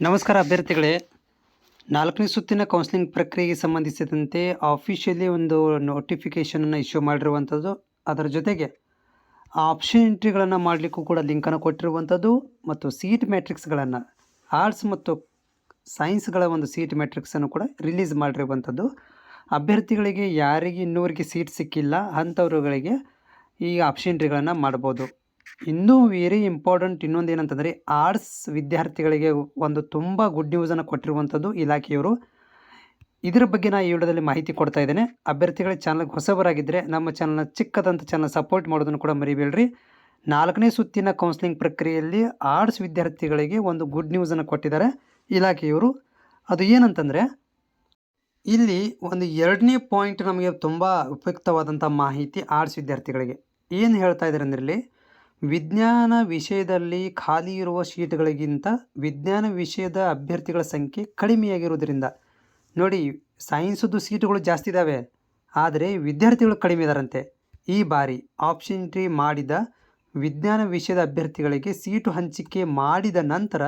ನಮಸ್ಕಾರ ಅಭ್ಯರ್ಥಿಗಳೇ. ನಾಲ್ಕನೇ ಸುತ್ತಿನ ಕೌನ್ಸಿಲಿಂಗ್ ಪ್ರಕ್ರಿಯೆಗೆ ಸಂಬಂಧಿಸಿದಂತೆ ಆಫಿಷಿಯಲಿ ಒಂದು ನೋಟಿಫಿಕೇಷನನ್ನು ಇಶ್ಯೂ ಮಾಡಿರುವಂಥದ್ದು ಅದರ ಜೊತೆಗೆ ಆಪ್ಷನ್ ಎಂಟ್ರಿಗಳನ್ನು ಮಾಡಲಿಕ್ಕೂ ಕೂಡ ಲಿಂಕನ್ನು ಕೊಟ್ಟಿರುವಂಥದ್ದು ಮತ್ತು ಸೀಟ್ ಮ್ಯಾಟ್ರಿಕ್ಸ್ಗಳನ್ನು ಆರ್ಟ್ಸ್ ಮತ್ತು ಸೈನ್ಸ್ಗಳ ಒಂದು ಸೀಟ್ ಮ್ಯಾಟ್ರಿಕ್ಸನ್ನು ಕೂಡ ರಿಲೀಸ್ ಮಾಡಿರುವಂಥದ್ದು ಅಭ್ಯರ್ಥಿಗಳಿಗೆ ಯಾರಿಗೆ ಇನ್ನೂವರೆಗೆ ಸೀಟ್ ಸಿಕ್ಕಿಲ್ಲ, ಅಂಥವ್ರುಗಳಿಗೆ ಈ ಆಪ್ಷನ್ ಎಂಟ್ರಿಗಳನ್ನು ಮಾಡ್ಬೋದು. ಇನ್ನೂ ವೆರಿ ಇಂಪಾರ್ಟೆಂಟ್ ಇನ್ನೊಂದು ಏನಂತಂದರೆ ಆರ್ಟ್ಸ್ ವಿದ್ಯಾರ್ಥಿಗಳಿಗೆ ಒಂದು ತುಂಬ ಗುಡ್ ನ್ಯೂಸನ್ನು ಕೊಟ್ಟಿರುವಂಥದ್ದು ಇಲಾಖೆಯವರು. ಇದರ ಬಗ್ಗೆ ನಾನು ಈ ವಿಡಿಯೋದಲ್ಲಿ ಮಾಹಿತಿ ಕೊಡ್ತಾ ಇದ್ದೇನೆ. ಅಭ್ಯರ್ಥಿಗಳ ಚಾನಲ್ಗೆ ಹೊಸಬರಾಗಿದ್ದರೆ ನಮ್ಮ ಚಾನಲ್ನ ಚಿಕ್ಕದಂಥ ಚಾನಲ್ ಸಪೋರ್ಟ್ ಮಾಡೋದನ್ನು ಕೂಡ ಮರಿಬೇಡ್ರಿ. ನಾಲ್ಕನೇ ಸುತ್ತಿನ ಕೌನ್ಸಿಲಿಂಗ್ ಪ್ರಕ್ರಿಯೆಯಲ್ಲಿ ಆರ್ಟ್ಸ್ ವಿದ್ಯಾರ್ಥಿಗಳಿಗೆ ಒಂದು ಗುಡ್ ನ್ಯೂಸನ್ನು ಕೊಟ್ಟಿದ್ದಾರೆ ಇಲಾಖೆಯವರು. ಅದು ಏನಂತಂದರೆ ಇಲ್ಲಿ ಒಂದು ಎರಡನೇ ಪಾಯಿಂಟ್ ನಮಗೆ ತುಂಬ ಉಪಯುಕ್ತವಾದಂಥ ಮಾಹಿತಿ ಆರ್ಟ್ಸ್ ವಿದ್ಯಾರ್ಥಿಗಳಿಗೆ. ಏನು ಹೇಳ್ತಾ ಇದ್ದಾರೆ ಅಂದರೆ ವಿಜ್ಞಾನ ವಿಷಯದಲ್ಲಿ ಖಾಲಿ ಇರುವ ಸೀಟ್ಗಳಿಗಿಂತ ವಿಜ್ಞಾನ ವಿಷಯದ ಅಭ್ಯರ್ಥಿಗಳ ಸಂಖ್ಯೆ ಕಡಿಮೆಯಾಗಿರುವುದರಿಂದ, ನೋಡಿ, ಸೈನ್ಸದ್ದು ಸೀಟುಗಳು ಜಾಸ್ತಿ ಇದ್ದಾವೆ ಆದರೆ ವಿದ್ಯಾರ್ಥಿಗಳು ಕಡಿಮೆ ಇದ್ದಾರಂತೆ ಈ ಬಾರಿ ಆಪ್ಷನ್ ಎಂಟ್ರಿ ಮಾಡಿದ ವಿಜ್ಞಾನ ವಿಷಯದ ಅಭ್ಯರ್ಥಿಗಳಿಗೆ ಸೀಟು ಹಂಚಿಕೆ ಮಾಡಿದ ನಂತರ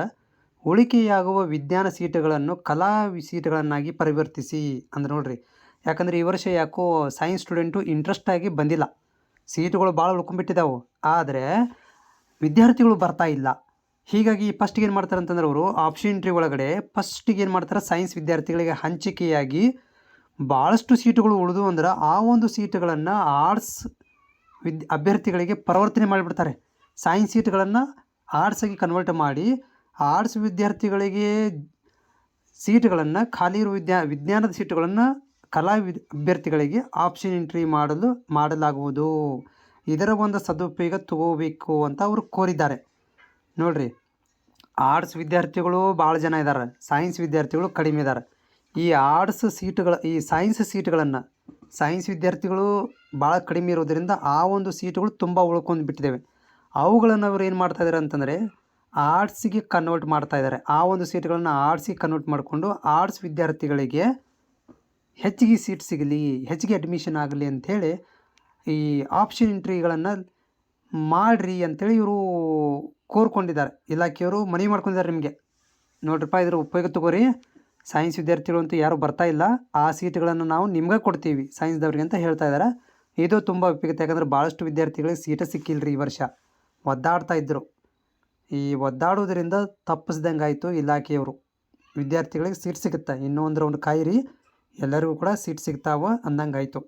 ಉಳಿಕೆಯಾಗುವ ವಿಜ್ಞಾನ ಸೀಟುಗಳನ್ನು ಕಲಾ ಸೀಟುಗಳನ್ನಾಗಿ ಪರಿವರ್ತಿಸಿ, ಅಂದ್ರೆ ನೋಡ್ರಿ, ಯಾಕಂದರೆ ಈ ವರ್ಷ ಯಾಕೋ ಸೈನ್ಸ್ ಸ್ಟೂಡೆಂಟು ಇಂಟ್ರೆಸ್ಟಾಗಿ ಬಂದಿಲ್ಲ. ಸೀಟುಗಳು ಭಾಳ ಉಳ್ಕೊಂಡ್ಬಿಟ್ಟಿದ್ದಾವೆ ಆದರೆ ವಿದ್ಯಾರ್ಥಿಗಳು ಬರ್ತಾ ಇಲ್ಲ. ಹೀಗಾಗಿ ಫಸ್ಟಿಗೆ ಏನು ಮಾಡ್ತಾರೆ ಅಂತಂದ್ರೆ ಅವರು ಆಪ್ಷನ್ ಎಂಟ್ರಿ ಒಳಗಡೆ ಫಸ್ಟಿಗೆ ಏನು ಮಾಡ್ತಾರೆ ಸೈನ್ಸ್ ವಿದ್ಯಾರ್ಥಿಗಳಿಗೆ ಹಂಚಿಕೆಯಾಗಿ ಭಾಳಷ್ಟು ಸೀಟುಗಳು ಉಳಿದು ಅಂದ್ರೆ ಆ ಒಂದು ಸೀಟುಗಳನ್ನು ಆರ್ಟ್ಸ್ ವಿದ್ ಅಭ್ಯರ್ಥಿಗಳಿಗೆ ಪರಿವರ್ತನೆ ಮಾಡಿಬಿಡ್ತಾರೆ. ಸೈನ್ಸ್ ಸೀಟ್ಗಳನ್ನು ಆರ್ಟ್ಸಾಗಿ ಕನ್ವರ್ಟ್ ಮಾಡಿ ಆರ್ಟ್ಸ್ ವಿದ್ಯಾರ್ಥಿಗಳಿಗೆ ಸೀಟುಗಳನ್ನು ಖಾಲಿ ಇರುವ ವಿದ್ಯಾ ವಿಜ್ಞಾನದ ಸೀಟುಗಳನ್ನು ಕಲಾ ವಿದ್ ಅಭ್ಯರ್ಥಿಗಳಿಗೆ ಆಪ್ಷನ್ ಎಂಟ್ರಿ ಮಾಡಲು ಮಾಡಲಾಗುವುದು. ಇದರ ಒಂದು ಸದುಪಯೋಗ ತಗೋಬೇಕು ಅಂತ ಅವರು ಕೋರಿದ್ದಾರೆ. ನೋಡ್ರಿ ಆರ್ಟ್ಸ್ ವಿದ್ಯಾರ್ಥಿಗಳು ಭಾಳ ಜನ ಇದ್ದಾರೆ ಸೈನ್ಸ್ ವಿದ್ಯಾರ್ಥಿಗಳು ಕಡಿಮೆ ಇದ್ದಾರೆ ಈ ಆರ್ಟ್ಸ್ ಸೀಟುಗಳ, ಈ ಸೈನ್ಸ್ ಸೀಟ್ಗಳನ್ನು ಸೈನ್ಸ್ ವಿದ್ಯಾರ್ಥಿಗಳು ಭಾಳ ಕಡಿಮೆ ಇರೋದರಿಂದ ಆ ಒಂದು ಸೀಟುಗಳು ತುಂಬ ಉಳ್ಕೊಂಡು ಬಿಟ್ಟಿದ್ದೇವೆ. ಅವುಗಳನ್ನು ಅವರು ಏನು ಮಾಡ್ತಾ ಇದ್ದಾರೆ ಅಂತಂದರೆ ಆರ್ಟ್ಸಿಗೆ ಕನ್ವರ್ಟ್ ಮಾಡ್ತಾ ಇದ್ದಾರೆ ಆ ಒಂದು ಸೀಟ್ಗಳನ್ನು ಆರ್ಟ್ಸಿಗೆ ಕನ್ವರ್ಟ್ ಮಾಡಿಕೊಂಡು ಆರ್ಟ್ಸ್ ವಿದ್ಯಾರ್ಥಿಗಳಿಗೆ ಹೆಚ್ಚಿಗೆ ಸೀಟ್ ಸಿಗಲಿ, ಹೆಚ್ಚಿಗೆ ಅಡ್ಮಿಷನ್ ಆಗಲಿ ಅಂಥೇಳಿ ಈ ಆಪ್ಷನ್ ಇಂಟ್ರಿಗಳನ್ನು ಮಾಡಿರಿ ಅಂಥೇಳಿ ಇವರು ಕೋರ್ಕೊಂಡಿದ್ದಾರೆ. ಇಲಾಖೆಯವರು ಮನವಿ ಮಾಡ್ಕೊಂಡಿದ್ದಾರೆ ನಿಮಗೆ. ನೋಡ್ರಪ್ಪ, ಇದ್ರ ಉಪಯೋಗ ತಗೋರಿ. ಸೈನ್ಸ್ ವಿದ್ಯಾರ್ಥಿಗಳು ಅಂತೂ ಯಾರು ಬರ್ತಾ ಇಲ್ಲ. ಆ ಸೀಟ್ಗಳನ್ನು ನಾವು ನಿಮ್ಗೆ ಕೊಡ್ತೀವಿ ಸೈನ್ಸ್ದವ್ರಿಗೆ ಅಂತ ಹೇಳ್ತಾ ಇದ್ದಾರೆ. ಇದು ತುಂಬ ಉಪಯುಕ್ತ ಯಾಕಂದ್ರೆ ಭಾಳಷ್ಟು ವಿದ್ಯಾರ್ಥಿಗಳಿಗೆ ಸೀಟ ಸಿಕ್ಕಿಲ್ಲ ಈ ವರ್ಷ. ಒದ್ದಾಡ್ತಾ ಇದ್ದರು ಈ ಒದ್ದಾಡೋದ್ರಿಂದ ತಪ್ಪಿಸ್ದಂಗೆ ಆಯಿತು ಇಲಾಖೆಯವರು. ವಿದ್ಯಾರ್ಥಿಗಳಿಗೆ ಸೀಟ್ ಸಿಗುತ್ತೆ. ಇನ್ನೂ ಒಂದು ಕಾಯಿರಿ. ಎಲ್ಲರಿಗೂ ಕೂಡ ಸೀಟ್ ಸಿಗ್ತಾವ ಅಂದಂಗೆ ಆಯಿತು